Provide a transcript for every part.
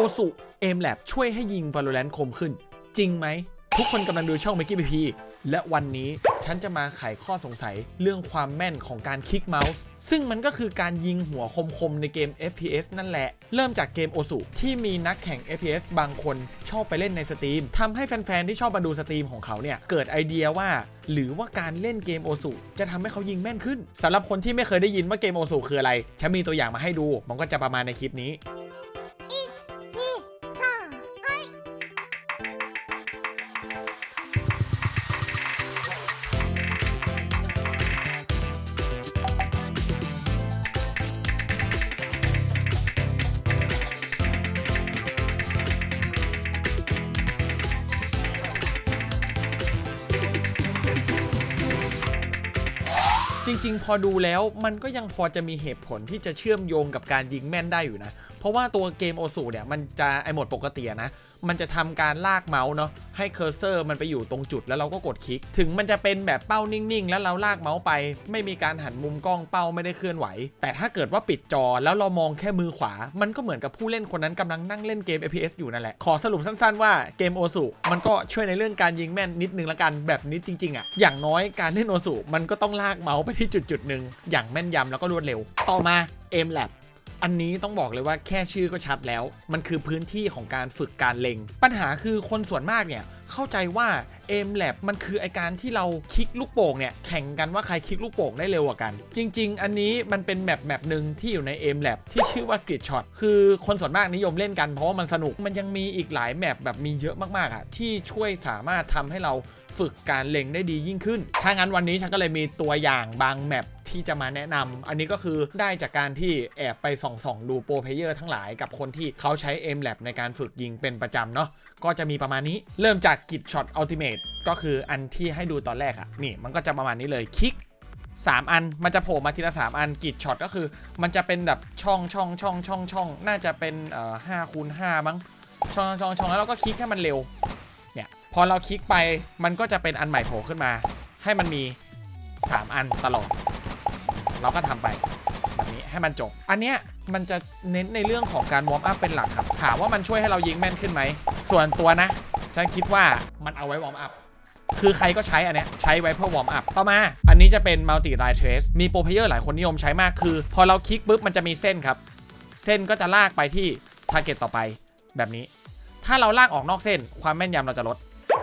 o s u Aim Lab ช่วยให้ยิง Valorant คมขึ้น จริงไหม ทุกคนกำลังดูช่อง m a k e p p และวันนี้ฉันจะมาไขข้อสงสัยเรื่องความแม่นของการคลิกเมาส์ ซึ่งมันก็คือการยิงหัวคมๆในเกม FPS นั่นแหละ เริ่มจากเกมโอสุที่มีนักแข่ง FPS บางคนชอบไปเล่นในสตรีมทำให้แฟนๆ ที่ชอบมาดูสตรีมของเขาเนี่ย เกิดไอเดียว่า หรือว่าการเล่นเกมโอสุจะทำให้เขายิงแม่นขึ้นสำหรับคนที่ไม่เคยได้ยินว่าเกมโอสุคืออะไรฉันมีตัวอย่างมาให้ดูมันก็จะประมาณในคลิปนี้ จริง ๆ พอดูแล้วมันก็ยังพอจะมีเหตุผลที่จะเชื่อมโยงกับการยิงแม่นได้อยู่นะ เพราะว่าตัวเกมโอสูเนี่ยมันจะไอโหมดปกตินะ มันจะทำการลากเมาส์เนาะให้เคอร์เซอร์มันไปอยู่ตรงจุดแล้วเราก็กดคลิก ถึงมันจะเป็นแบบเป้านิ่งๆ แล้วเราลากเมาส์ไป ไม่มีการหันมุมกล้องเป้าไม่ได้เคลื่อนไหว แต่ถ้าเกิดว่าปิดจอแล้วเรามองแค่มือขวา มันก็เหมือนกับผู้เล่นคนนั้นกำลังนั่งเล่นเกม FPS อยู่นั่นแหละ ขอสรุปสั้นๆว่าเกมโอสูมันก็ช่วยในเรื่องการยิงแม่นนิดนึงละกันแบบนิดจริงๆอะอย่างน้อยการเล่นโอสูมันก็ต้องลากเมาส์ไปที่จุดๆหนึ่งอย่างแม่นยำแล้วก็รวดเร็ว ต่อมา Aim Lab อันนี้ต้องบอกเลยว่าแค่ชื่อก็ชัดแล้ว มันคือพื้นที่ของการฝึกการเล็ง ปัญหาคือคนส่วนมากเนี่ยเข้าใจว่า Aim Lab มันคือไอการที่เราคลิกลูกโป่งเนี่ยแข่งกันว่าใครคลิกลูกโป่งได้เร็วกว่ากัน จริง ๆ อันนี้มันเป็นแมปแมปหนึ่งที่อยู่ใน Aim Lab ที่ชื่อว่า Grid Shot คือคนส่วนมากนิยมเล่นกันเพราะว่ามันสนุกมันยังมีอีกหลายแมปแบบมีเยอะมากๆอะที่ช่วยสามารถทำให้เรา ฝึกการเล็งได้ดียิ่งขึ้น ถ้างั้นวันนี้ฉันก็เลยมีตัวอย่างบางแมปที่จะมาแนะนำอันนี้ก็คือได้จากการที่แอบไปส่องๆดูโปรเพเยอร์ทั้งหลายกับคนที่เขาใช้ M Lab ในการฝึกยิงเป็นประจำเนาะ ก็จะมีประมาณนี้ เริ่มจากกิจช็อตอัลติเมทก็คืออันที่ให้ดูตอนแรกอะนี่มันก็จะประมาณนี้เลยคลิก3 อันมันจะโผล่มาทีละ 3 อันกิจช็อตก็คือ มันจะเป็นแบบช่องช่องช่องช่องช่องน่าจะเป็นเอ่อห้าคูณห้ามั้งช่องช่องช่องแล้วเราก็คลิกให้มันเร็ว พอเราคลิกไปมันก็จะเป็นอันใหม่โผล่ขึ้นมา ให้มันมี 3 อันตลอด เราก็ทำไปแบบนี้ให้มันจบ อันเนี้ยมันจะเน้นในเรื่องของการวอร์มอัพเป็นหลักครับ ถามว่ามันช่วยให้เรายิงแม่นขึ้นไหม ส่วนตัวนะ ฉันคิดว่ามันเอาไว้วอร์มอัพคือใครก็ใช้อันเนี้ยใช้ไว้เพื่อวอร์มอัพ ต่อมา อันนี้จะเป็น multi line trace มีโปรเพเยอร์หลายคนนิยมใช้มากคือ พอเราคลิกปุ๊บมันจะมีเส้นครับ เส้นก็จะลากไปที่ target ต่อไปแบบนี้ ถ้าเราลากออกนอกเส้นความแม่นยำเราจะลด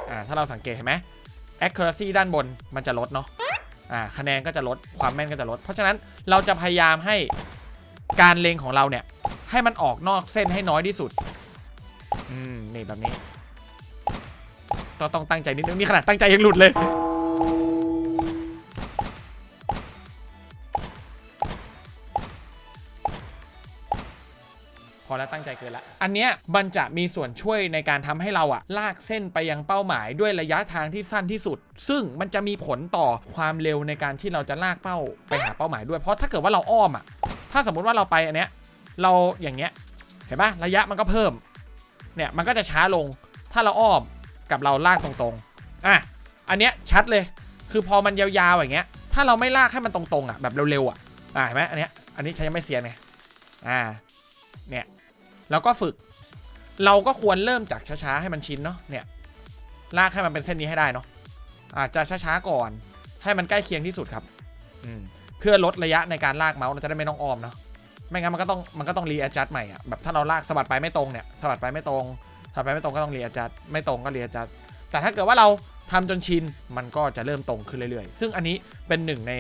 อ่าถ้าเราสังเกตเห็นไหม accuracy ด้านบนมันจะลดเนาะอ่าคะแนนก็จะลดความแม่นก็จะลด เพราะฉะนั้นเราจะพยายามให้การเล็งของเราเนี่ย ให้มันออกนอกเส้นให้น้อยที่สุดอืมนี่แบบนี้ต้องต้องตั้งใจนิดนึงนี่ขนาดตั้งใจยังหลุดเลย ล้วตั้งใจเกินละ อันเนี้ยมันจะมีส่วนช่วยในการทำให้เราอะลากเส้นไปยังเป้าหมายด้วยระยะทางที่สั้นที่สุด ซึ่งมันจะมีผลต่อความเร็วในการที่เราจะลากเป้าไปหาเป้าหมายด้วย เพราะถ้าเกิดว่าเราอ้อมอะถ้าสมมุติว่าเราไปอันเนี้ยเราอย่างเงี้ยเห็นปะระยะมันก็เพิ่มเนี่ยมันก็จะช้าลงถ้าเราอ้อมกับเราลากตรงๆอะอันเนี้ยชัดเลยคือพอมันยาวๆอย่างเงี้ย ถ้าเราไม่ลากให้มันตรงๆอะแบบเร็วๆอะอ่าเห็นไหมอันเนี้ยอันนี้ใช้ยังไม่เสียไงอ่าเนี่ย เราก็ฝึก เราก็ควรเริ่มจากช้าๆให้มันชินเนาะเนี่ยลากให้มันเป็นเส้นนี้ให้ได้เนาะอาจจะช้าๆก่อน ให้มันใกล้เคียงที่สุดครับอืเพื่อลดระยะในการลากเมาส์เราจะได้ไม่ต้องอ้อมเนาะไม่งั้นมันก็ต้องมันก็ต้องรีแอดจัดใหม่อะแบบถ้าเราลากสะบัดไปไม่ตรงเนี่ยสะบัดไปไม่ตรงสะบัดไปไม่ตรงก็ต้องรีแอดจัดไม่ตรงก็รีแอดจัดแต่ถ้าเกิดว่าเราทำจนชินมันก็จะเริ่มตรงขึ้นเรื่อยๆ ซึ่งอันนี้เป็นหนึ่งใน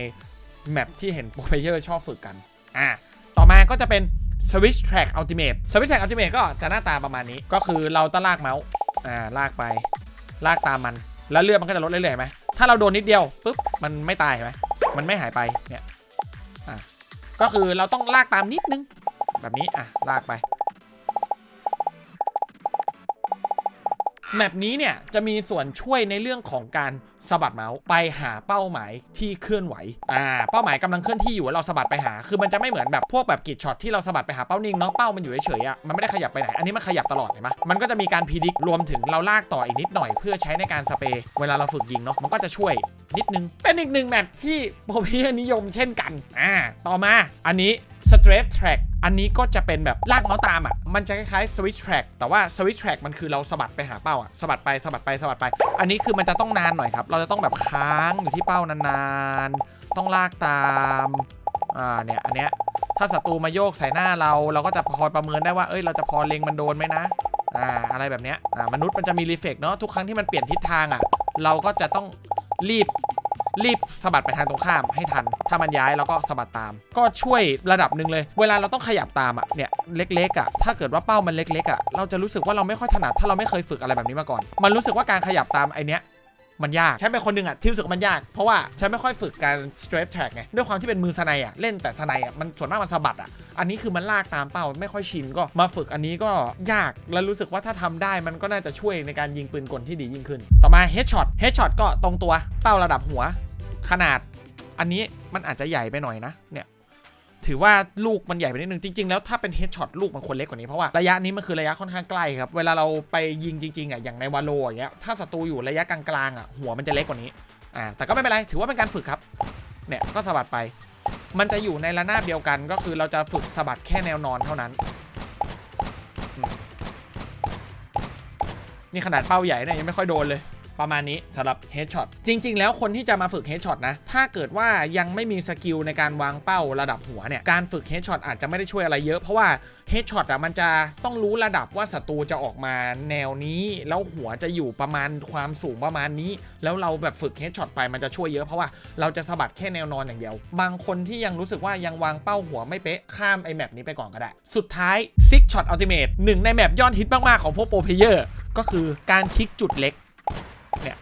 แมปที่เห็นโปรเพเยอร์ชอบฝึกกันอ่าต่อมาก็จะเป็น Switch Track Ultimate Switch Track Ultimate ก็จะหน้าตาประมาณนี้ ก็คือเราต้องลากเมาส์ อ่า ลากไป ลากตามมัน แล้วเลือดมันก็จะลดเรื่อยๆไหม ถ้าเราโดนนิดเดียวปุ๊บ มันไม่ตายไหม มันไม่หายไป เนี่ย อ่าก็คือเราต้องลากตามนิดนึง แบบนี้ อะ ลากไป แมปนี้เนี่ยจะมีส่วนช่วยในเรื่องของการสะบัดเมาส์ไปหาเป้าหมายที่เคลื่อนไหว อ่า เป้าหมายกำลังเคลื่อนที่อยู่เราสะบัดไปหา คือมันจะไม่เหมือนแบบพวกแบบกิจช็อตที่เราสะบัดไปหาเป้านิ่งเนาะเป้ามันอยู่เฉยๆอะ มันไม่ได้ขยับไปไหน อันนี้มันขยับตลอดเห็นไหมมันก็จะมีการพิดิกรวมถึงเราลากต่ออีกนิดหน่อย เพื่อใช้ในการสเปรย์เวลาเราฝึกยิงเนาะ มันก็จะช่วยนิดนึง เป็นอีกหนึ่งแมปที่โปรเพลเยอร์นิยมเช่นกัน อ่า ต่อมา อันนี้ Strafe Track อันนี้ก็จะเป็นแบบลากเมาส์ตามอะ มันจะคล้ายๆ switch track แต่ว่า switch track มันคือเราสะบัดไปหาเป้าอะสะบัดไปสะบัดไปสะบัดไป อันนี้คือมันจะต้องนานหน่อยครับ เราจะต้องแบบค้างอยู่ที่เป้านานๆ ต้องลากตาม อ่าเนี่ยอันเนี้ย ถ้าศัตรูมาโยกใส่หน้าเรา เราก็จะคอยประเมินได้ว่า เอ้ย เราจะพอเล็งมันโดนไหมนะ อ่า อะไรแบบเนี้ย อ่า มนุษย์มันจะมีรีเฟกเนาะ ทุกครั้งที่มันเปลี่ยนทิศทางอะ เราก็จะต้องรีบ รีบสะบัดไปทางตรงข้ามให้ทัน ถ้ามันย้ายเราก็สะบัดตาม ก็ช่วยระดับหนึ่งเลย เวลาเราต้องขยับตามอะเนี่ยเล็กๆอะถ้าเกิดว่าเป้ามันเล็กๆอะเราจะรู้สึกว่าเราไม่ค่อยถนัดถ้าเราไม่เคยฝึกอะไรแบบนี้มาก่อน มันรู้สึกว่าการขยับตามไอเนี้ย มันยากฉันเป็นคนหนึ่งอะที่รู้สึกว่ามันยาก เพราะว่าฉันไม่ค่อยฝึกการ strafe track ไงด้วยความที่เป็นมือสไนอะเล่นแต่สไนอะมันส่วนมากมันสะบัดอะอันนี้คือมันลากตามเป้าไม่ค่อยชินก็มาฝึกอันนี้ก็ยากแล้วรู้สึกว่าถ้าทำได้มันก็น่าจะช่วยในการยิงปืนกลที่ดียิ่งขึ้น ต่อมา headshot headshot ก็ตรงตัวเป้าระดับหัว ขนาด อันนี้มันอาจจะใหญ่ไปหน่อยนะเนี่ย ถือว่าลูกมันใหญ่ไปนิดนึงจริง ๆ แล้วถ้าเป็นเฮดช็อตลูกมันควรเล็กกว่านี้เพราะว่าระยะนี้มันคือระยะค่อนข้างใกล้ครับเวลาเราไปยิงจริงๆอะอย่างในวาโลอย่างเงี้ยถ้าศัตรูอยู่ระยะกลางๆอะหัวมันจะเล็กกว่านี้อ่าแต่ก็ไม่เป็นไรถือว่าเป็นการฝึกครับเนี่ยก็สะบัดไป มันจะอยู่ในระนาบเดียวกันก็คือเราจะฝึกสะบัดแค่แนวนอนเท่านั้น นี่ขนาดเป้าใหญ่เนี่ยยังไม่ค่อยโดนเลย ประมาณนี้สำหรับ Headshot จริง ๆ แล้วคนที่จะมาฝึก Headshot นะ ถ้าเกิดว่ายังไม่มีสกิลในการวางเป้าระดับหัวเนี่ย การฝึก Headshot อาจจะไม่ได้ช่วยอะไรเยอะ เพราะว่า Headshot อะมันจะต้องรู้ระดับว่าศัตรูจะออกมาแนวนี้ แล้วหัวจะอยู่ประมาณความสูงประมาณนี้ แล้วเราแบบฝึก Headshot ไปมันจะช่วยเยอะเพราะว่าเราจะสะบัดแค่แนวนอนอย่างเดียว บางคนที่ยังรู้สึกว่ายังวางเป้าหัวไม่เป๊ะข้ามไอ้แมปนี้ไปก่อนก็ได้ สุดท้าย Six Shot Ultimate หนึ่งในแมปยอดฮิตมากๆของพวกโปรเพเยอร์ก็คือการคลิกจุดเล็ก เนี่ย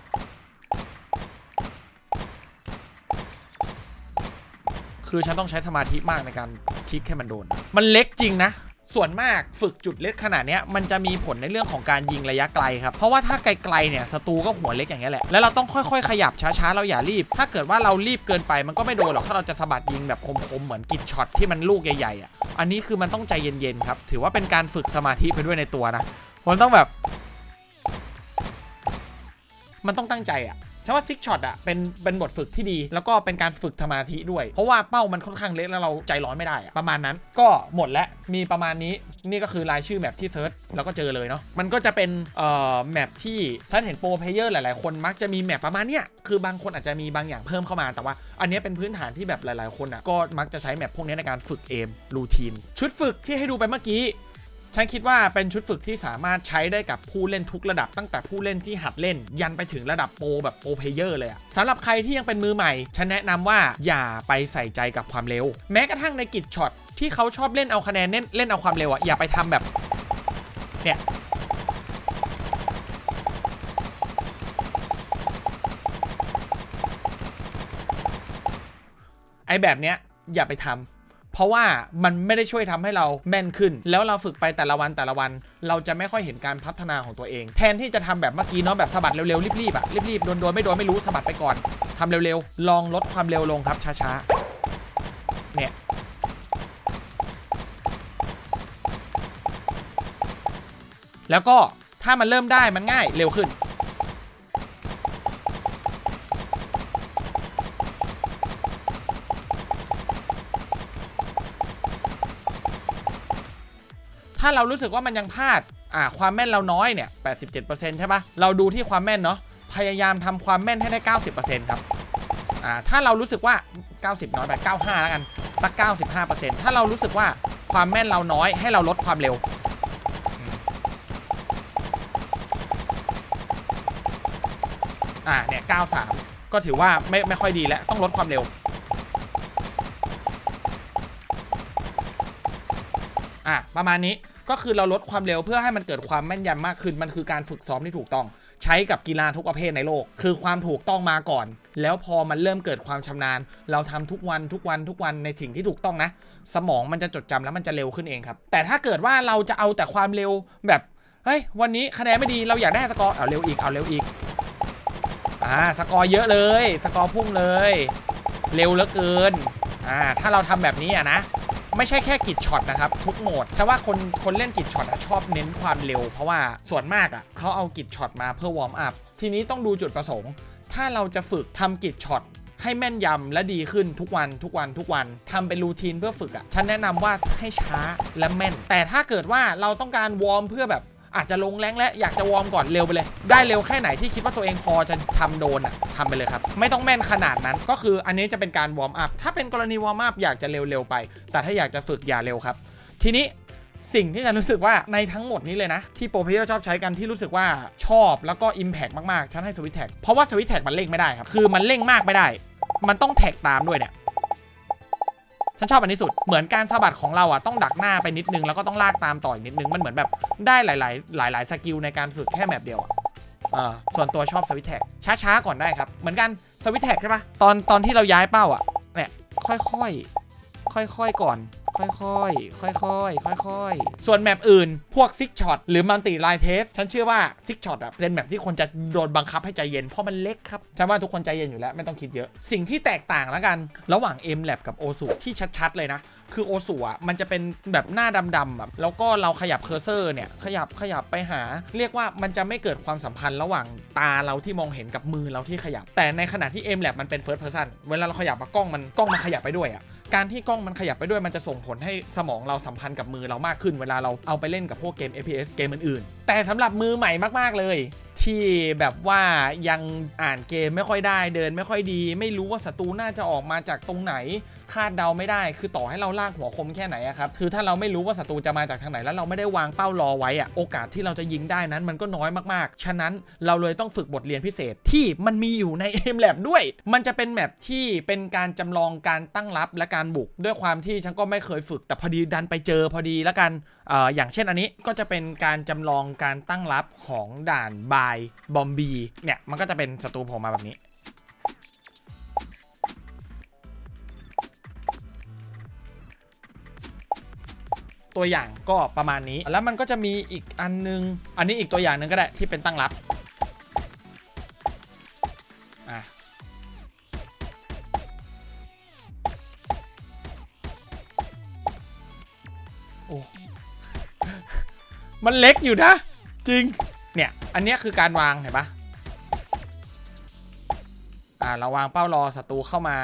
คือฉันต้องใช้สมาธิมากในการคลิกให้มันโดน มันเล็กจริงนะ ส่วนมากฝึกจุดเล็กขนาดนี้มันจะมีผลในเรื่องของการยิงระยะไกลครับ เพราะว่าถ้าไกลๆเนี่ยศัตรูก็หัวเล็กอย่างเงี้แหละ แล้วเราต้องค่อยๆ ขยับช้าๆ เราอย่ารีบ ถ้าเกิดว่าเรารีบเกินไปมันก็ไม่โดนหรอก ถ้าเราจะสะบัดยิงแบบคมๆ เหมือนกิดช็อตที่มันลูกใหญ่ๆอะ อันนี้คือมันต้องใจเย็นๆ ครับ ถือว่าเป็นการฝึกสมาธิไปด้วยในตัวนะมันต้องแบบ มันต้องตั้งใจอะฉันว่าซิกช็อตอะเป็นเป็นบทฝึกที่ดี แล้วก็เป็นการฝึกสมาธิด้วย เพราะว่าเป้ามันค่อนข้างเล็กแล้วเราใจร้อนไม่ได้อะประมาณนั้น ก็หมดแล้วมีประมาณนี้นี่ก็คือรายชื่อแมปที่เซิร์ชแล้วก็เจอเลยเนาะมันก็จะเป็นเอ่อแมปที่ฉันเห็นโปรเพลเยอร์หลาย ๆ คนมักจะมีแมปประมาณเนี้ยคือบางคนอาจจะมีบางอย่างเพิ่มเข้ามาแต่ว่า อันนี้เป็นพื้นฐานที่แบบหลาย ๆ คนอะก็มักจะใช้แมปพวกนี้ในการฝึกเอมรูทีนชุดฝึกที่ให้ดูไปเมื่อกี้ ฉันคิดว่าเป็นชุดฝึกที่สามารถใช้ได้กับผู้เล่นทุกระดับ ตั้งแต่ผู้เล่นที่หัดเล่น ยันไปถึงระดับโปรแบบโปรเพเยอร์เลยอะสำหรับใครที่ยังเป็นมือใหม่ ฉันแนะนำว่าอย่าไปใส่ใจกับความเร็ว แม้กระทั่งในกิจช็อตที่เขาชอบเล่นเอาคะแนนเล่นเล่นเอาความเร็วอะอย่าไปทำแบบเนี่ยไอแบบเนี้ยอย่าไปทำ เพราะว่ามันไม่ได้ช่วยทำให้เราแม่นขึ้น แล้วเราฝึกไปแต่ละวันแต่ละวัน เราจะไม่ค่อยเห็นการพัฒนาของตัวเอง แทนที่จะทำแบบเมื่อกี้เนาะแบบสะบัดเร็วๆรีบๆอะรีบๆโดนๆไม่โดนไม่รู้สะบัดไปก่อนทำเร็วๆ ลองลดความเร็วลงครับช้าๆ เนี่ยแล้วก็ถ้ามันเริ่มได้มันง่ายเร็วขึ้น ถ้าเรารู้สึกว่ามันยังพลาดอ่าความแม่นเราน้อยเนี่ย87%ใช่ปะเราดูที่ความแม่นเนาะพยายามทำความแม่นให้ได้ 90%ครับอ่าถ้าเรารู้สึกว่า 90 น้อยไป95 แล้วกัน สัก 95%ถ้าเรารู้สึกว่าความแม่นเราน้อยให้เราลดความเร็วอ่าเนี่ย93 ก็ถือว่าไม่ไม่ค่อยดีแล้วต้องลดความเร็วอะประมาณนี้ ก็คือเราลดความเร็วเพื่อให้มันเกิดความแม่นยำมากขึ้น มันคือการฝึกซ้อมที่ถูกต้อง ใช้กับกีฬาทุกประเภทในโลก คือความถูกต้องมาก่อน แล้วพอมันเริ่มเกิดความชำนาญ เราทำทุกวันทุกวันทุกวันในสิ่งที่ถูกต้องนะ สมองมันจะจดจำแล้วมันจะเร็วขึ้นเองครับ แต่ถ้าเกิดว่าเราจะเอาแต่ความเร็วแบบ เฮ้ย วันนี้คะแนนไม่ดี เราอยากได้สกอร์ เอาเร็วอีก เอาเร็วอีก อ่า สกอร์เยอะเลย สกอร์พุ่งเลย เร็วเหลือเกิน อ่า ถ้าเราทำแบบนี้อะนะ ไม่ใช่แค่กิจช็อตนะครับ ทุกโหมดจะว่าคนคนเล่นกิจช็อตอะชอบเน้นความเร็ว เพราะว่าส่วนมากอะเขาเอากิจช็อตมาเพื่อวอร์มอัพทีนี้ต้องดูจุดประสงค์ ถ้าเราจะฝึกทำกิจช็อตให้แม่นยำและดีขึ้นทุกวันทุกวันทุกวันทำเป็นรูทีนเพื่อฝึกอะ่ะฉันแนะนำว่าให้ช้าและแม่น แต่ถ้าเกิดว่าเราต้องการวอร์มเพื่อแบบ อาจจะลงแรงและอยากจะวอร์มก่อนเร็วไปเลย ได้เร็วแค่ไหนที่คิดว่าตัวเองพอจะทำโดนอะ่ะทำไปเลยครับ ไม่ต้องแม่นขนาดนั้น ก็คืออันนี้จะเป็นการวอร์มอัพถ้าเป็นกรณีวอร์มอัพอยากจะเร็วๆไป แต่ถ้าอยากจะฝึกอย่าเร็วครับ ทีนี้สิ่งที่ฉันรู้สึกว่าในทั้งหมดนี้เลยนะ ที่โปรเพเยอร์ชอบใช้กันที่รู้สึกว่าชอบแล้วก็ Impact มากๆ ฉันให้สวิตแท็กเพราะว่าสวิตแท็กมันเร่งไม่ได้ครับคือมันเร่งมากไม่ได้ มันต้องแท็กตามด้วยเนี่ย ฉันชอบอันนี้สุด เหมือนการสะบัดของเราอะต้องดักหน้าไปนิดนึงแล้วก็ต้องลากตามต่ออีกนิดนึง มันเหมือนแบบได้หลาย ๆ หลาย ๆ สกิลในการฝึกแค่แมปเดียวอะส่วนตัวชอบสวิตแท็กช้า ๆ ก่อนได้ครับ เหมือนกันสวิตแท็กใช่ปะตอนตอนที่เราย้ายเป้าอะเนี่ยค่อยๆค่อยๆก่อน ค่อยๆ ค่อยๆ ค่อยๆ ส่วนแมปอื่น พวกซิกช็อตหรือมัลติไลน์เทส ฉันเชื่อว่าซิกช็อตอะเป็นแมปที่คนจะโดนบังคับให้ใจเย็น เพราะมันเล็กครับ ฉันว่าทุกคนใจเย็นอยู่แล้ว ไม่ต้องคิดเยอะ สิ่งที่แตกต่างแล้วกัน ระหว่าง M Lab กับโอสุที่ชัดๆ เลยนะ คือโอสูอะมันจะเป็นแบบหน้าดำๆแบบแล้วก็เราขยับเคอร์เซอร์เนี่ยขยับขยับไปหา เรียกว่ามันจะไม่เกิดความสัมพันธ์ระหว่างตาเราที่มองเห็นกับมือเราที่ขยับ แต่ในขณะที่ M Lab มันเป็น First Person เวลาเราขยับอะกล้องมันกล้องมันขยับไปด้วยอะการที่กล้องมันขยับไปด้วยมันจะส่งผลให้สมองเราสัมพันธ์กับมือเรามากขึ้น เวลาเราเอาไปเล่นกับพวกเกม FPS เกมอื่นๆ แต่สำหรับมือใหม่มากๆเลย ที่แบบว่ายังอ่านเกมไม่ค่อยได้เดินไม่ค่อยดี ไม่รู้ว่าศัตรูน่าจะออกมาจากตรงไหน คาดเดาไม่ได้ คือต่อให้เราลากหัวคมแค่ไหนอะครับ คือถ้าเราไม่รู้ว่าศัตรูจะมาจากทางไหนแล้วเราไม่ได้วางเป้ารอไว้อะโอกาสที่เราจะยิงได้นั้นมันก็น้อยมากๆ ฉะนั้นเราเลยต้องฝึกบทเรียนพิเศษที่มันมีอยู่ใน m l a b ด้วย มันจะเป็นแมปที่เป็นการจำลองการตั้งรับและการบุก ด้วยความที่ฉันก็ไม่เคยฝึก แต่พอดีดันไปเจอพอดีแล้วกันออย่างเช่นอันนี้ก็จะเป็นการจำลองการตั้งรับของด่านบายบอมบีเนี่ยมันก็จะเป็นศัตรูผล่มาแบบนี้ ตัวอย่างก็ประมาณนี้ แล้วมันก็จะมีอีกอันนึง อันนี้อีกตัวอย่างหนึ่งก็ได้ที่เป็นตั้งรับอะโอ้มันเล็กอยู่นะ จริง เนี่ย อันนี้คือการวางเห็นปะอ่าเราวางเป้ารอศัตรูเข้ามา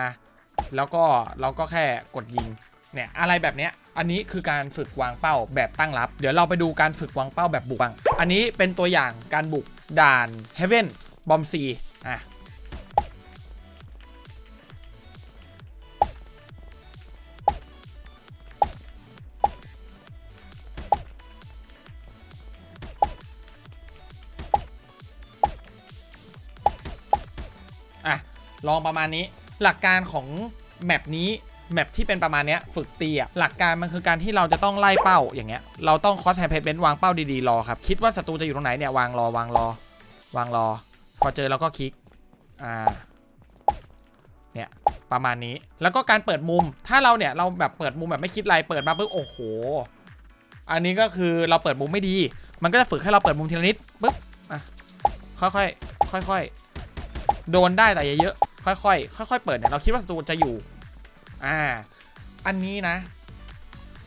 แล้วก็เราก็แค่กดยิง เนี่ยอะไรแบบเนี้ย อันนี้คือการฝึกวางเป้าแบบตั้งรับ เดี๋ยวเราไปดูการฝึกวางเป้าแบบบุกบ้าง อันนี้เป็นตัวอย่างการบุกด่าน Heaven Bomb C อะอะลองประมาณนี้หลักการของแมปนี้ แมปที่เป็นประมาณเนี้ยฝึกตีอะหลักการมันคือการที่เราจะต้องไล่เป้าอย่างเงี้ยเราต้องคอสไฮเพจเบนวางเป้าดีๆรอครับคิดว่าศัตรูจะอยู่ตรงไหนเนี่ยวางรอวางรอ วางรอ พอเจอแล้วก็คลิกอ่าเนี่ยประมาณนี้แล้วก็การเปิดมุม ถ้าเราเนี่ยเราแบบเปิดมุมแบบไม่คิดอะไรเปิดมาปุ๊บโอ้โห อันนี้ก็คือเราเปิดมุมไม่ดี มันก็จะฝึกให้เราเปิดมุมทีละนิดปุ๊บอะค่อยๆค่อยๆโดนได้แต่อย่าเยอะค่อยๆค่อยๆเปิดเนี่ยเราคิดว่าศัตรูจะอยู่ อ่า อันนี้นะ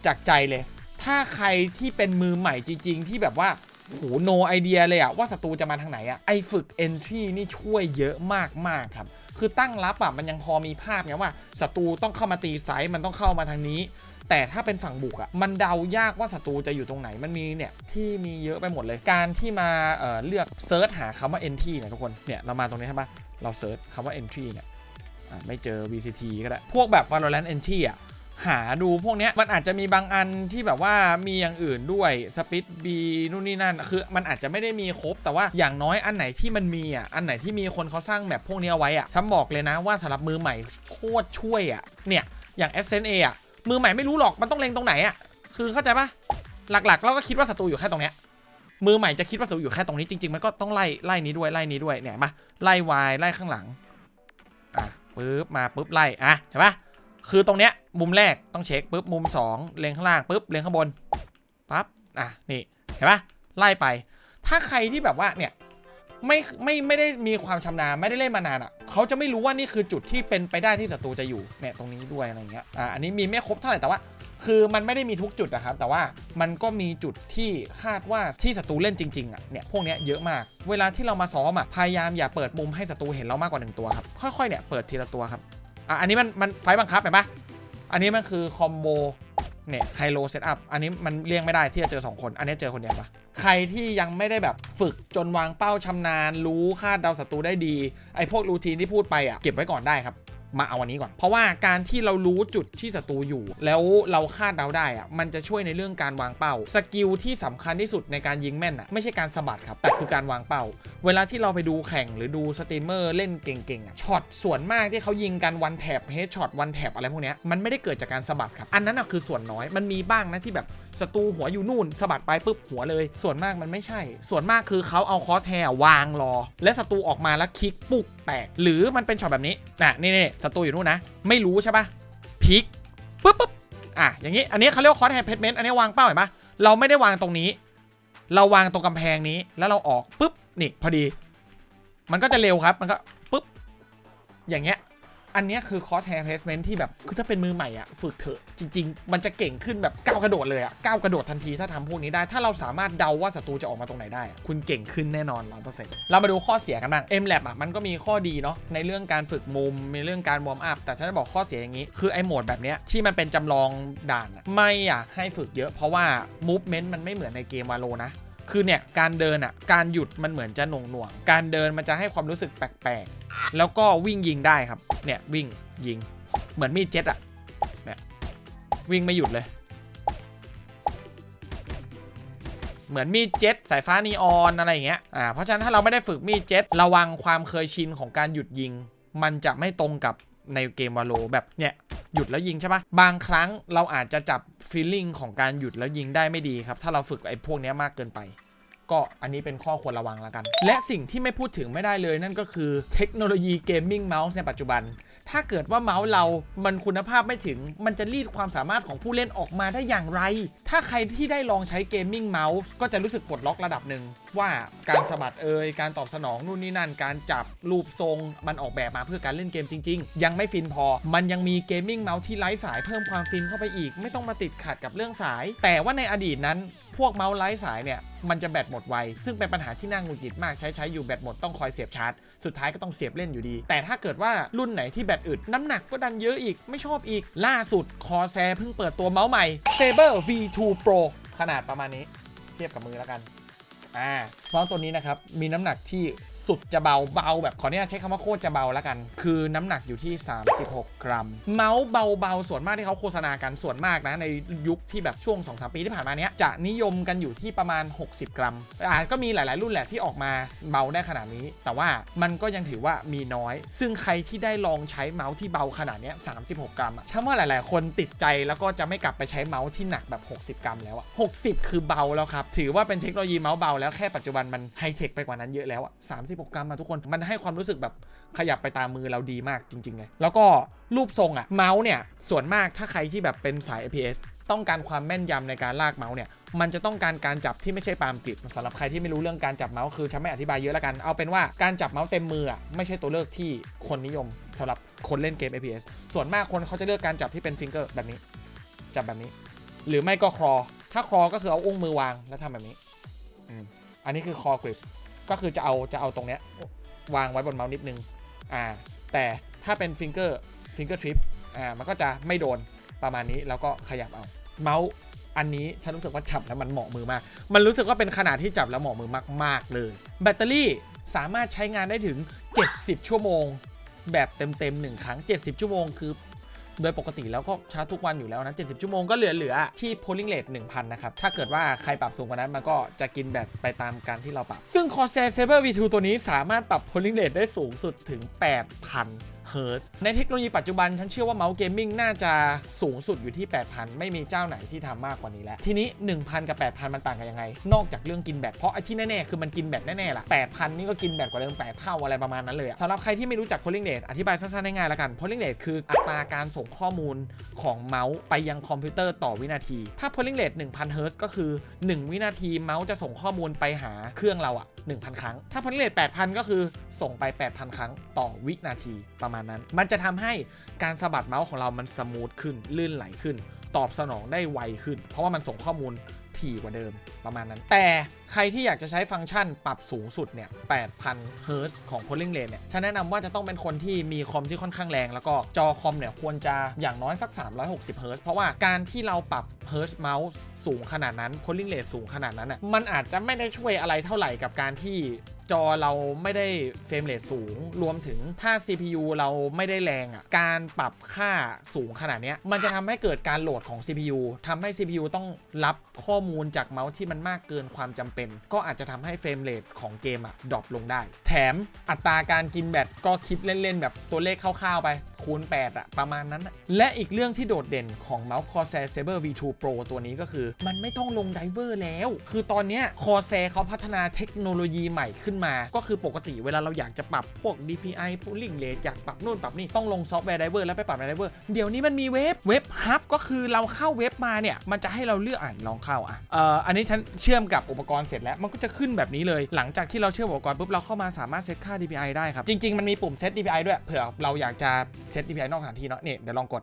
จากใจเลย ถ้าใครที่เป็นมือใหม่จริง ๆ ที่แบบว่าโหโนไอเดียเลยอะว่าศัตรูจะมาทางไหนอะไอฝึก entry นี่ช่วยเยอะมากๆครับ คือตั้งรับอะมันยังพอมีภาพไงว่าศัตรูต้องเข้ามาตีไซส์มันต้องเข้ามาทางนี้ แต่ถ้าเป็นฝั่งบุกอะมันเดายากว่าศัตรูจะอยู่ตรงไหนมันมีเนี่ยที่มีเยอะไปหมดเลย การที่มาเเลือกเซิร์ชหาคำว่า entry เนี่ยทุกคนเนี่ยเรามาตรงนี้ใช่ปะเราเซิร์ชคำว่า entry เนี่ย ไม่เจอ VCT ก็ได้ พวกแบบ Valorant Entry อะหาดูพวกเนี้ยมันอาจจะมีบางอันที่แบบว่ามีอย่างอื่นด้วย Speed B นู่นนี่นั่น คือมันอาจจะไม่ได้มีครบ แต่ว่าอย่างน้อยอันไหนที่มันมีอะอันไหนที่มีคนเขาสร้างแมปพวกนี้เอาไว้อะฉันบอกเลยนะว่าสำหรับมือใหม่โคตรช่วยอะเนี่ยอย่าง SNA อะมือใหม่ไม่รู้หรอกมันต้องเล็งตรงไหนอะคือเข้าใจปะหลักๆ เราก็คิดว่าศัตรูอยู่แค่ตรงเนี้ยมือใหม่จะคิดว่าศัตรูอยู่แค่ตรงนี้จริงๆมันก็ต้องไล่ไล่นี้ด้วยไล่นี้ด้วยเนี่ยมาไล่วายไล่ข้างหลังอะ ปุ๊บมาปุ๊บไล่อะเห็นปะคือตรงเนี้ยมุมแรกต้องเช็คปุ๊บมุม 2 เลงข้างล่างปุ๊บเลงข้างบนปั๊บอะนี่เห็นปะไล่ไป ถ้าใครที่แบบว่าเนี่ยไม่ไม่ไม่ได้มีความชำนาญไม่ได้เล่นมานานอะเขาจะไม่รู้ว่านี่คือจุดที่เป็นไปได้ที่ศัตรูจะอยู่เนี่ยตรงนี้ด้วยอะไรเงี้ยอะอันนี้มีไม่ครบเท่าไหร่แต่ว่า คือมันไม่ได้มีทุกจุดนะครับ แต่ว่ามันก็มีจุดที่คาดว่าที่ศัตรูเล่นจริงๆอะเนี่ยพวกเนี้ยเยอะมาก เวลาที่เรามาซ้อมอะพยายามอย่าเปิดมุมให้ศัตรูเห็นเรามากกว่าหนึ่งตัวครับค่อยๆเนี่ยเปิดทีละตัวครับอะอันนี้มันมันไฟบังคับเห็นปะอันนี้มันคือคอมโบเนี่ยไฮโลเซตอัพอันนี้มันเลี่ยงไม่ได้ที่จะเจอ 2 คน อันนี้เจอคนเดียวปะใครที่ยังไม่ได้แบบฝึกจนวางเป้าชำนาญ รู้คาดเดาศัตรูได้ดีไอ้พวกรูทีนที่พูดไปอะเก็บไว้ก่อนได้ครับ มาเอาวันนี้ก่อน เพราะว่าการที่เรารู้จุดที่ศัตรูอยู่ แล้วเราคาดเดาได้อะมันจะช่วยในเรื่องการวางเป้า สกิลที่สำคัญที่สุดในการยิงแม่นอะไม่ใช่การสะบัดครับ แต่คือการวางเป้า เวลาที่เราไปดูแข่งหรือดูสตรีมเมอร์เล่นเก่งๆอะช็อตส่วนมากที่เขายิงกันวันแท็บเฮดช็อตวันแท็บอะไรพวกเนี้ยมันไม่ได้เกิดจากการสะบัดครับ อันนั้นอะคือส่วนน้อย มันมีบ้างนะที่แบบศัตรูหัวอยู่นู่นสะบัดไปปุ๊บหัวเลย ส่วนมากมันไม่ใช่ ส่วนมากคือเขาเอาคอสแฮร์วางรอ และศัตรูออกมาแล้วคลิกปุกแตก หรือมันเป็นช็อตแบบนี้นะนี่ศัตรูอยู่นู่นนะ ไม่รู้ใช่ปะพลิกปุ๊บปุ๊บอะอย่างนี้อันนี้เขาเรียกว่าคอสแฮร์เพจเมนต์อันนี้วางเป้าเห็นปะเราไม่ได้วางตรงนี้ เราวางตรงกำแพงนี้แล้วเราออกปุ๊บนี่พอดี มันก็จะเร็วครับมันก็ปุ๊บอย่างเงี้ย อันนี้คือ cross hair placement ที่แบบคือถ้าเป็นมือใหม่อะฝึกเถอะจริง ๆ มันจะเก่งขึ้นแบบก้าวกระโดดเลยอะก้าวกระโดดทันทีถ้าทำพวกนี้ได้ ถ้าเราสามารถเดาว่าศัตรูจะออกมาตรงไหนได้ คุณเก่งขึ้นแน่นอนร้อยเปอร์เซ็นต์เรามาดูข้อเสียกันบ้าง M lab อะมันก็มีข้อดีเนาะในเรื่องการฝึกมุมในเรื่องการวอร์มอัพแต่ฉันจะบอกข้อเสียอย่างนี้ คือไอ้โหมดแบบเนี้ยที่มันเป็นจำลองด่านไม่อยากให้ฝึกเยอะ เพราะว่า movement มันไม่เหมือนในเกมวาโลนะ คือเนี่ยการเดินอะการหยุดมันเหมือนจะหน่วงหน่วงๆการเดินมันจะให้ความรู้สึกแปลกๆ แล้วก็วิ่งยิงได้ครับ เนี่ยวิ่งยิง เหมือนมีดเจ็ตอะเนี่ยวิ่งไม่หยุดเลย เหมือนมีดเจ็ตสายฟ้านีออนอะไรอย่างเงี้ยอ่าเพราะฉะนั้นถ้าเราไม่ได้ฝึกมีดเจ็ตระวังความเคยชินของการหยุดยิง มันจะไม่ตรงกับ ในเกมวาโลแบบเนี่ยหยุดแล้วยิงใช่ปะบางครั้งเราอาจจะจับฟีลลิ่งของการหยุดแล้วยิงได้ไม่ดีครับ ถ้าเราฝึกไอ้พวกนี้มากเกินไป ก็อันนี้เป็นข้อควรระวังแล้วกัน และสิ่งที่ไม่พูดถึงไม่ได้เลยนั่นก็คือเทคโนโลยีเกมมิ่งเมาส์ในปัจจุบัน ถ้าเกิดว่าเมาส์เรามันคุณภาพไม่ถึง มันจะรีดความสามารถของผู้เล่นออกมาได้อย่างไร ถ้าใครที่ได้ลองใช้เกมมิ่งเมาส์ก็จะรู้สึกปลดล็อกระดับหนึ่งว่าการสะบัดเอยการตอบสนองนู่นนี่นั่น การจับรูปทรง มันออกแบบมาเพื่อการเล่นเกมจริง ๆ ยังไม่ฟินพอ มันยังมีเกมมิ่งเมาส์ที่ไร้สายเพิ่มความฟินเข้าไปอีก ไม่ต้องมาติดขัดกับเรื่องสาย แต่ว่าในอดีตนั้นพวกเมาส์ไร้สายเนี่ยมันจะแบตหมดไว ซึ่งเป็นปัญหาที่น่าหงุดหงิดมากใช้ใช้อยู่แบตหมดต้องคอยเสียบชาร์จ สุดท้ายก็ต้องเสียบเล่นอยู่ดี แต่ถ้าเกิดว่ารุ่นไหนที่แบตอึดน้ำหนักก็ดันเยอะอีกไม่ชอบอีก ล่าสุดคอแซเพิ่งเปิดตัวเมาส์ใหม่ Saber V2 Pro ขนาดประมาณนี้ เทียบกับมือแล้วกันอ่าเมาส์ตัวนี้นะครับมีน้ำหนักที่ สุดจะเบาเบาแบบขออนุญาตใช้คำว่าโคตรจะเบาแล้วกัน คือน้ำหนักอยู่ที่ 36 กรัม เมาส์เบาๆ ส่วนมากที่เขาโฆษณากันส่วนมากนะ ในยุคที่แบบช่วง 2-3 ปีที่ผ่านมาเนี้ยจะนิยมกันอยู่ที่ประมาณ 60 กรัมอ่าก็มีหลาย ๆ รุ่นแหละที่ออกมาเบาได้ขนาดนี้ แต่ว่ามันก็ยังถือว่ามีน้อย ซึ่งใครที่ได้ลองใช้เมาส์ที่เบาขนาดเนี้ย36 กรัมอะฉันว่าหลาย ๆ คนติดใจแล้วก็จะไม่กลับไปใช้เมาส์ที่หนักแบบ 60 กรัมแล้วอะ60 คือเบาแล้วครับถือว่าเป็นเทคโนโลยีเมาส์เบาแล้วแค่ปัจจุบันมันไฮเทคไปกว่านั้นเยอะแล้วอะ36 กรัมมาทุกคน มันให้ความรู้สึกแบบขยับไปตามมือเราดีมากจริงๆเลยแล้วก็รูปทรงอะเมาส์เนี่ยส่วนมากถ้าใครที่แบบเป็นสาย APS ต้องการความแม่นยำในการลากเมาส์เนี่ย มันจะต้องการการจับที่ไม่ใช่ปามกริดสำหรับใครที่ไม่รู้เรื่องการจับเมาส์คือฉันไม่อธิบายเยอะแล้วกัน เอาเป็นว่าการจับเมาส์เต็มมืออะไม่ใช่ตัวเลือกที่คนนิยมสำหรับคนเล่นเกม APS ส่วนมากคนเขาจะเลือกการจับที่เป็นฟิงเกอร์แบบนี้ จับแบบนี้ หรือไม่ก็คอถ้าคอก็คือเอาอุ้งมือวางแล้วทำแบบนี้อันนี้คือคอกริป ก็คือจะเอาจะเอาตรงเนี้ยวางไว้บนเมาส์นิดนึงอ่าแต่ถ้าเป็นฟิงเกอร์ฟิงเกอร์ทริปอ่ามันก็จะไม่โดนประมาณนี้แล้วก็ขยับเอาเมาส์อันนี้ฉันรู้สึกว่าจับแล้วมันเหมาะมือมาก มันรู้สึกว่าเป็นขนาดที่จับแล้วเหมาะมือมาก ๆ เลย แบตเตอรี่สามารถใช้งานได้ถึง 70 ชั่วโมง แบบเต็มๆหนึ่งครั้ง 70 ชั่วโมงคือ โดยปกติแล้วก็ชาร์จทุกวันอยู่แล้วนะ 70 ชั่วโมงก็เหลือๆที่ polling rate 1,000 นะครับ ถ้าเกิดว่าใครปรับสูงกว่านั้นมันก็จะกินแบตไปตามการที่เราปรับ ซึ่ง Corsair Saber V2 ตัวนี้สามารถปรับ polling rate ได้สูงสุดถึง 8,000 เฮิร์ตซ์ในเทคโนโลยีปัจจุบันฉันเชื่อว่าเมาส์เกมมิ่งน่าจะสูงสุดอยู่ที่ 8,000 ไม่มีเจ้าไหนที่ทำมากกว่านี้แล้ว ทีนี้ 1,000 กับ 8,000 มันต่างกันยังไง นอกจากเรื่องกินแบตเพราะไอ้ที่แน่ๆ คือมันกินแบตแน่ๆล่ะ8,000 นี่ก็กินแบตกว่าเดิม 8 เท่าอะไรประมาณนั้นเลยอะสำหรับใครที่ไม่รู้จัก polling rate อธิบายสั้นๆง่ายๆแล้วกัน polling rate คืออัตราการส่งข้อมูลของเมาส์ไปยังคอมพิวเตอร์ต่อวินาที ถ้า polling rate 1,000เฮิร์ตซ์ก็คือ 1 วินาทีเมาส์จะส่งข้อมูลไปหาเครื่องเราอะ1,000 ครั้ง ถ้า polling rate 8,000 ก็คือส่งไป 8,000 ครั้งต่อวินาทีประมาณนั้น มันจะทำให้การสะบัดเมาส์ของเรามันสมูทขึ้น ลื่นไหลขึ้น ตอบสนองได้ไวขึ้น เพราะว่ามันส่งข้อมูลถี่กว่าเดิมประมาณนั้น แต่ใครที่อยากจะใช้ฟังก์ชันปรับสูงสุดเนี่ย 8,000 เฮิร์ตของ polling rate เนี่ย ฉันแนะนำว่าจะต้องเป็นคนที่มีคอมที่ค่อนข้างแรง แล้วก็จอคอมเนี่ยควรจะอย่างน้อยสัก 360 เฮิร์ตเพราะว่าการที่เราปรับเฮิร์ตเมาส์สูงขนาดนั้น polling rate สูงขนาดนั้นอะ มันอาจจะไม่ได้ช่วยอะไรเท่าไหร่กับการที่จอเราไม่ได้เฟรมเรทสูง รวมถึงถ้า CPU เราไม่ได้แรงอะ การปรับค่าสูงขนาดนี้มันจะทำให้เกิดการโหลดของ CPU ทำให้ CPU ต้องรับข้อมูลจากเมาส์ที่มันมากเกินความจำเป็น ก็อาจจะทำให้เฟรมเรทของเกมอะดรอปลงได้ แถมอัตราการกินแบตก็คิดเล่นๆ แบบตัวเลขคร่าวๆไป คูณ8อะประมาณนั้นและอีกเรื่องที่โดดเด่นของเมาส์ Corsair Saber V2 Pro ตัวนี้ก็คือ มันไม่ต้องลงไดเวอร์แล้ว คือตอนนี้ Corsair เขาพัฒนาเทคโนโลยีใหม่ขึ้นมา ก็คือปกติเวลาเราอยากจะปรับพวก DPI Pooling Rate อยากปรับนู่นปรับนี่ต้องลงซอฟต์แวร์ไดเวอร์แล้วไปปรับในไดเวอร์เดี๋ยวนี้มันมีเว็บเว็บฮับก็คือเราเข้าเว็บมาเนี่ยมันจะให้เราเลือกอ่านลองเข้าอะเอ่ออันนี้ฉันเชื่อมกับอุปกรณ์เสร็จแล้วมันก็จะขึ้นแบบนี้เลย หลังจากที่เราเชื่อมอุปกรณ์ปุ๊บเราเข้ามาสามารถเซตค่า DPI ได้ครับจริงๆมันมีปุ่มเซต DPI ด้วยเผื่อเราอยากจะเซต DPI นอกสถานที่เนาะเนี่ยเดี๋ยวลองกด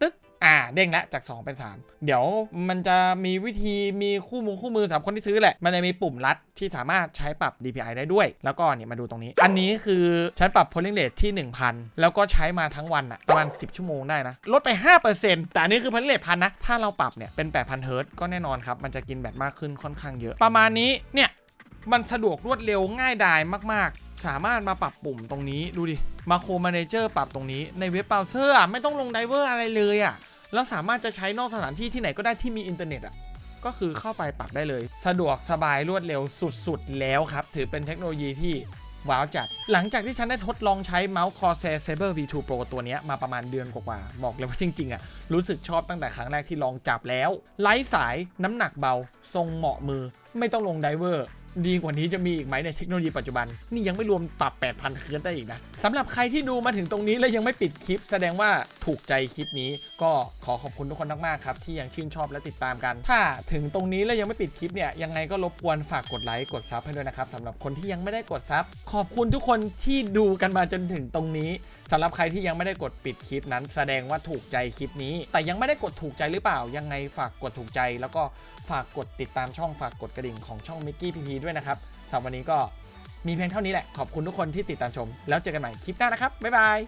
ตึ๊กอ่าเด้งแล้วจาก 2 เป็น 3 เดี๋ยวมันจะมีวิธีมีคู่มือคู่มือสำหรับคนที่ซื้อแหละ มันจะมีปุ่มลัดที่สามารถใช้ปรับ DPI ได้ด้วย แล้วก็เนี่ยมาดูตรงนี้ อันนี้คือฉันปรับ polling rate ที่ 1000 แล้วก็ใช้มาทั้งวันอะประมาณ 10 ชั่วโมงได้นะ ลดไป 5%แต่อันนี้คือ polling rate พันนะ ถ้าเราปรับเนี่ยเป็น 8,000เฮิร์ตก็แน่นอนครับ มันจะกินแบตมากขึ้นค่อนข้างเยอะ ประมาณนี้เนี่ย มันสะดวกรวดเร็วง่ายดายมาก ๆ สามารถมาปรับปุ่มตรงนี้ดูดิมาโครมาเนเจอร์ปรับตรงนี้ในเว็บเบราว์เซอร์ไม่ต้องลงไดเวอร์อะไรเลยอะแล้วสามารถจะใช้นอกสถานที่ที่ไหนก็ได้ที่มีอินเทอร์เน็ตอะก็คือเข้าไปปรับได้เลย สะดวกสบายรวดเร็วสุดๆ แล้วครับ ถือเป็นเทคโนโลยีที่ว้าวจัด หลังจากที่ฉันได้ทดลองใช้เมาส์ Corsair Saber V2 Pro ตัวนี้มาประมาณเดือนกว่าๆ บอกเลยว่าจริงๆอะรู้สึกชอบตั้งแต่ครั้งแรกที่ลองจับแล้ว ไร้สายน้ำหนักเบา ทรงเหมาะมือ ไม่ต้องลงไดเวอร์ ดีกว่านี้จะมีอีกไหมในเทคโนโลยีปัจจุบัน นี่ยังไม่รวมปรับ 8,000เคิร์นได้อีกนะสำหรับใครที่ดูมาถึงตรงนี้แล้วยังไม่ปิดคลิป แสดงว่าถูกใจคลิปนี้ ก็ขอขอบคุณทุกคนมากๆครับที่ยังชื่นชอบและติดตามกัน ถ้าถึงตรงนี้แล้วยังไม่ปิดคลิปเนี่ยยังไงก็รบกวนฝากกดไลค์กดซับให้ด้วยนะครับสำหรับคนที่ยังไม่ได้กดซับขอบคุณทุกคนที่ดูกันมาจนถึงตรงนี้สำหรับใครที่ยังไม่ได้กดปิดคลิปนั้น แสดงว่าถูกใจคลิปนี้ แต่ยังไม่ได้กดถูกใจหรือเปล่า ยังไงฝากกดถูกใจ แล้วก็ฝากกดติดตามช่องฝากกดกระดิ่งของช่องมิกกี้พีพีด้วยนะครับสำหรับวันนี้ก็มีเพียงเท่านี้แหละ ขอบคุณทุกคนที่ติดตามชม แล้วเจอกันใหม่คลิปหน้านะครับบ๊ายบาย